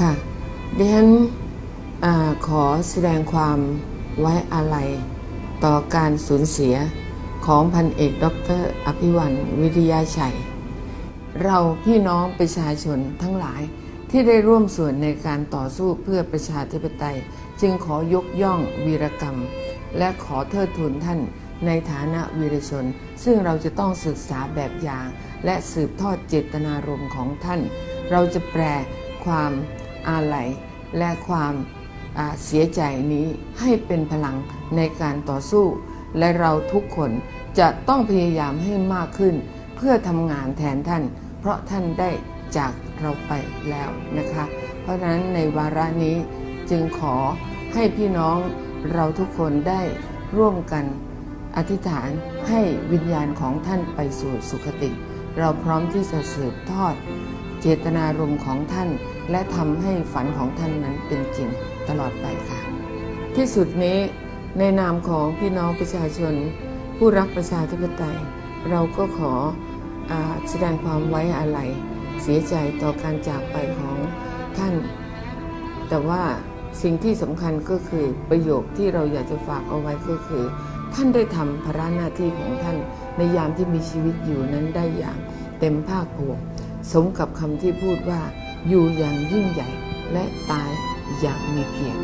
ค่ะ ดิฉันอขอแสดงความไว้อาลัยต่อการสูญเสียของพันเอกดรอภิวันวิทยาชัย เราพี่น้องประชาชนทั้งหลายที่ได้ร่วมส่วนในการต่อสู้เพื่อประชาธิปไตย จึงขอยกย่องวีรกรรม และขอเทิดทูนท่านในฐานะวีรชน ซึ่งเราจะต้องศึกษาแบบอย่าง และสืบทอดเจตนารมณ์ของท่าน เราจะแปลความ อาลัยและความเสียใจนี้ให้เป็นพลังในการต่อสู้ และเราทุกคนจะต้องพยายามให้มากขึ้น เพื่อทำงานแทนท่าน เพราะท่านได้จากเราไปแล้วนะคะ เพราะฉะนั้นในวาระนี้จึงขอให้พี่น้องเราทุกคนได้ร่วมกันอธิษฐานให้วิญญาณของท่านไปสู่สุคติ เราพร้อมที่จะสืบทอด เจตนารมณ์ของท่าน และทำให้ฝันของท่านนั้นเป็นจริงตลอดไปค่ะ ที่สุดนี้ในนามของพี่น้องประชาชน ผู้รักประชาธิปไตย เราก็ขออแสดงความไว้อาลัยเสียใจต่อการจากไปของท่าน แต่ว่าสิ่งที่สำคัญก็คือประโยคที่เราอยากจะฝากเอาไว้ก็คือ ท่านได้ทำภาระหน้าที่ของท่านในยามที่มีชีวิตอยู่นั้นได้อย่างเต็มภาคภูมิ สมกับคำที่พูดว่าอยู่อย่างยิ่งใหญ่และตายอย่างมีเกียรติ